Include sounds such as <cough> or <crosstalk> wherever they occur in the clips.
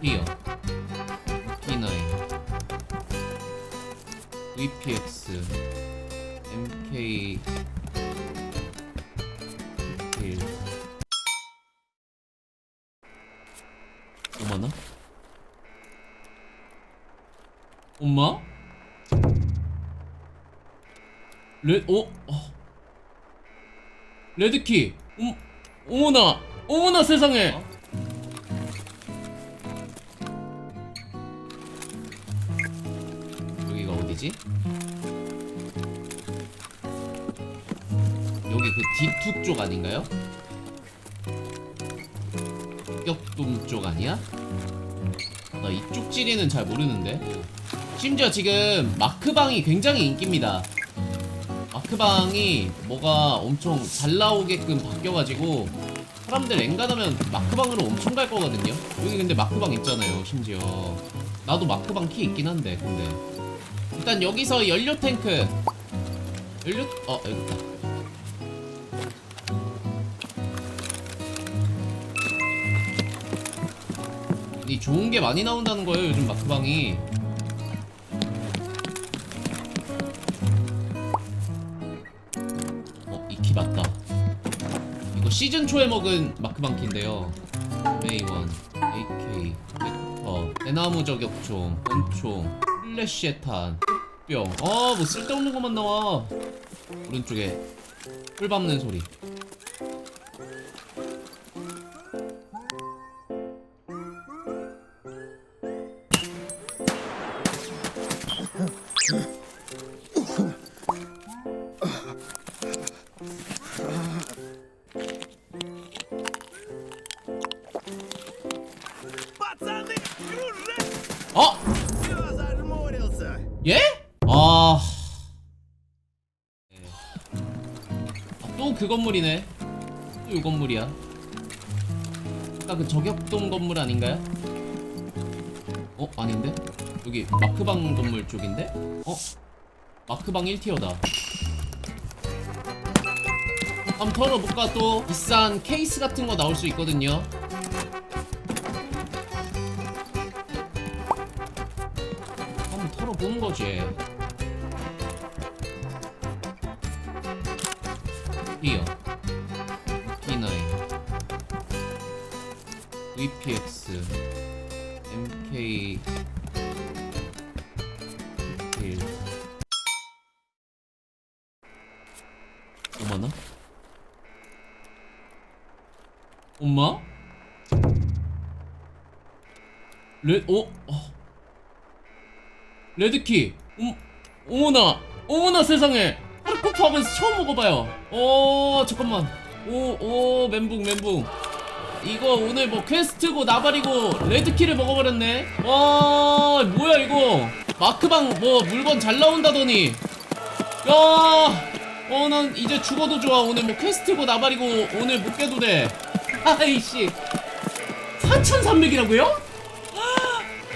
클리어 P9 VPX MK 1 5만원? 엄마? 레, 어? 어. 레드키. 어, 어머나. 어머나 세상에. 어 디지? 여기 그 D2 쪽 아닌가요? 격동 쪽 아니야? 나 이쪽 지리는 잘 모르는데 심지어 지금 마크방이 굉장히 인기입니다 마크방이 뭐가 엄청 잘 나오게끔 바뀌어가지고 사람들 엔간하면 마크방으로 엄청 갈 거거든요 여기 근데 마크방 있잖아요 심지어 나도 마크방 키 있긴 한데 근데 일단 여기서 연료 탱크 연료 어 여기 있다 이 좋은 게 많이 나온다는 거예요 요즘 마크방이 어, 이 키 맞다. 이거 시즌 초에 먹은 마크방 키인데요. 메이원, AK, 벡터, 대나무 저격총, 권총, 플래시의 탄 뿅. 아, 뭐 쓸데없는 것만 나와. 오른쪽에 꿀 밟는 소리. 어? 예? 아... 네. 아또 그 건물이네 또요 건물이야 아까 그 저격동 건물 아닌가요? 어? 아닌데? 여기 마크방 건물 쪽인데? 어? 마크방 1티어다 한번 털어볼까 또? 비싼 케이스 같은 거 나올 수 있거든요 한번 털어보는 거지. 리어 P9 VPX MK 1 5만원? 엄마? 레, 어? 어. 레드키 어, 어머나 어머나 세상에. 하르코프 하면서 처음 먹어봐요. 어 잠깐만. 오오 멘붕 멘붕. 이거 오늘 뭐 퀘스트고 나발이고 레드키를 먹어버렸네. 와 뭐야 이거? 마크방 뭐 물건 잘 나온다더니. 야어난 이제 죽어도 좋아. 오늘 뭐 퀘스트고 나발이고 오늘 못 깨도 돼. 아이씨. 4300이라고요?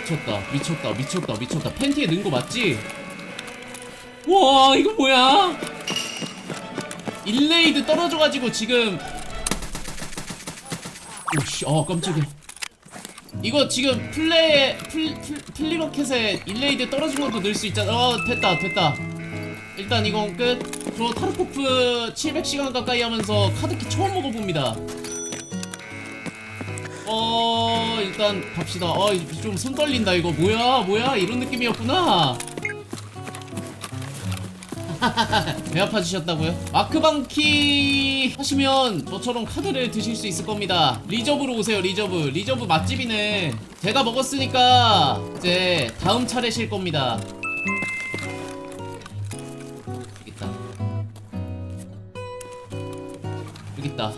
미쳤다 미쳤다 미쳤다 미쳤다. 팬티에 넣은 거 맞지? 와 이거 뭐야? 일레이드 떨어져가지고 지금. 오씨 어 깜짝이야. 이거 지금 플레이 플, 플, 플리버켓에 일레이드 떨어진 것도 넣을 수 있잖아 어 됐다 됐다. 일단 이건 끝저 타르코프 700시간 가까이 하면서 카드키 처음 먹어봅니다. 어 일단 갑시다. 어좀 손 떨린다 이거. 뭐야 뭐야? 이런 느낌이었구나. <laughs> 배 아파지셨다고요? 마크방키 하시면 저처럼 카드를 드실 수 있을 겁니다. 리저브로 오세요 리저브. 리저브 맛집이네. 제가 먹었으니까 이제 다음 차례실 겁니다. 여기 있다. 여기 있다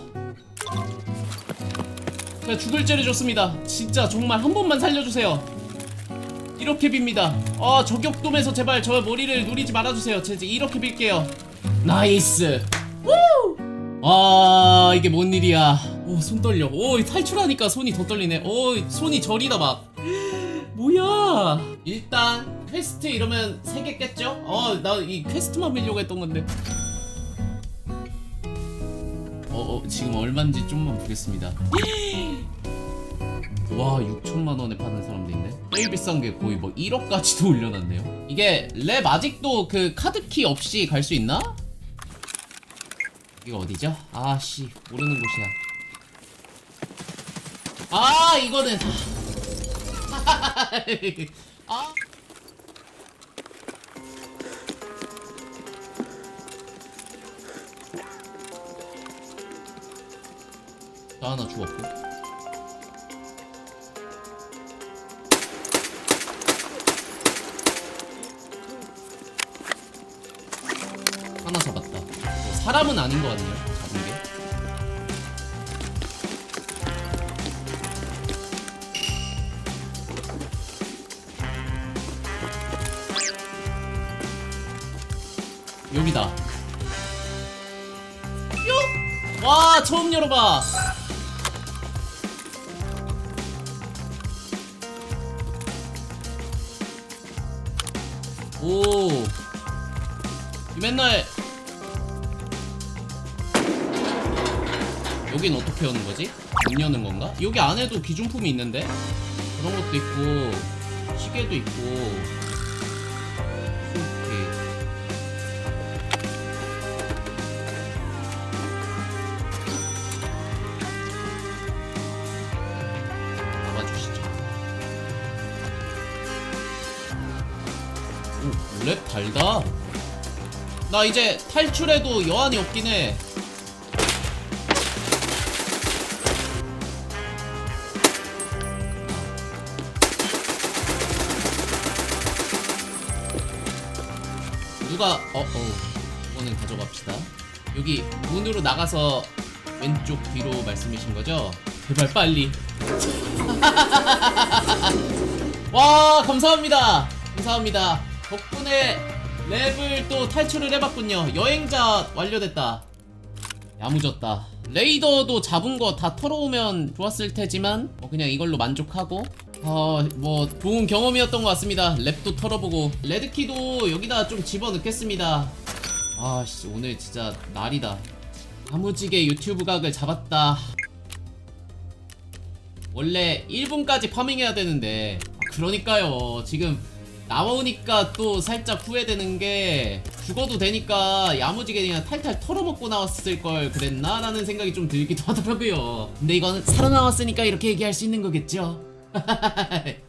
제가 죽을 죄를 줬습니다. 진짜 정말 한 번만 살려주세요. 이렇게 빕니다. 아 저격돔에서 제발 저 머리를 누리지 말아주세요. 제 이제 이렇게 빌게요. 나이스. 우! 아 이게 뭔 일이야. 오 손 떨려. 오 탈출하니까 손이 더 떨리네. 오 손이 저리다 막. <gasps> 뭐야? 일단 퀘스트 이러면 3개 깼죠? 어나 이 퀘스트만 밀려고 했던 건데. 지금 얼마인지 좀만 보겠습니다. <gasps> 와 6천만 원에 파는 사람도 있네 제일 비싼 게 거의 뭐 1억까지도 <laughs> 올려놨네요 이게 랩 아직도 그 카드키 없이 갈 수 있나? 이거 어디죠? 아씨 모르는 곳이야 아 이거는 <laughs> 아 나 하나 죽었고. 하나 잡았다. 어, 사람은 아닌 것 같네요 잡은 게. 여기다. 뿅! 와 처음 열어봐 오 맨날 여긴 어떻게 여는 거지? 문 여는 건가? 여기 안에도 기준품이 있는데? 그런 것도 있고 시계도 있고 랩 달다 나 이제 탈출해도 여한이 없긴 해 누가 어, 어, 이거는 가져갑시다. 여기 문으로 나가서 왼쪽 뒤로 말씀이신 거죠? 제발 빨리. <laughs> 와, 감사합니다. 감사합니다. 덕분에 랩을 또 탈출을 해봤군요. 여행자 완료됐다. 야무졌다. 레이더도 잡은 거 다 털어오면 좋았을 테지만 뭐 그냥 이걸로 만족하고 어뭐 좋은 경험이었던 것 같습니다. 랩도 털어보고 레드키도 여기다 좀 집어넣겠습니다. 아씨 오늘 진짜 날이다. 야무지게 유튜브 각을 잡았다. 원래 1분까지 파밍해야 되는데 아, 그러니까요 지금 나오니까 또 살짝 후회되는 게 죽어도 되니까 야무지게 그냥 탈탈 털어먹고 나왔을 걸 그랬나? 라는 생각이 좀 들기도 <laughs> 하더라고요 근데 이건 살아나왔으니까 이렇게 얘기할 수 있는 거겠죠? <laughs>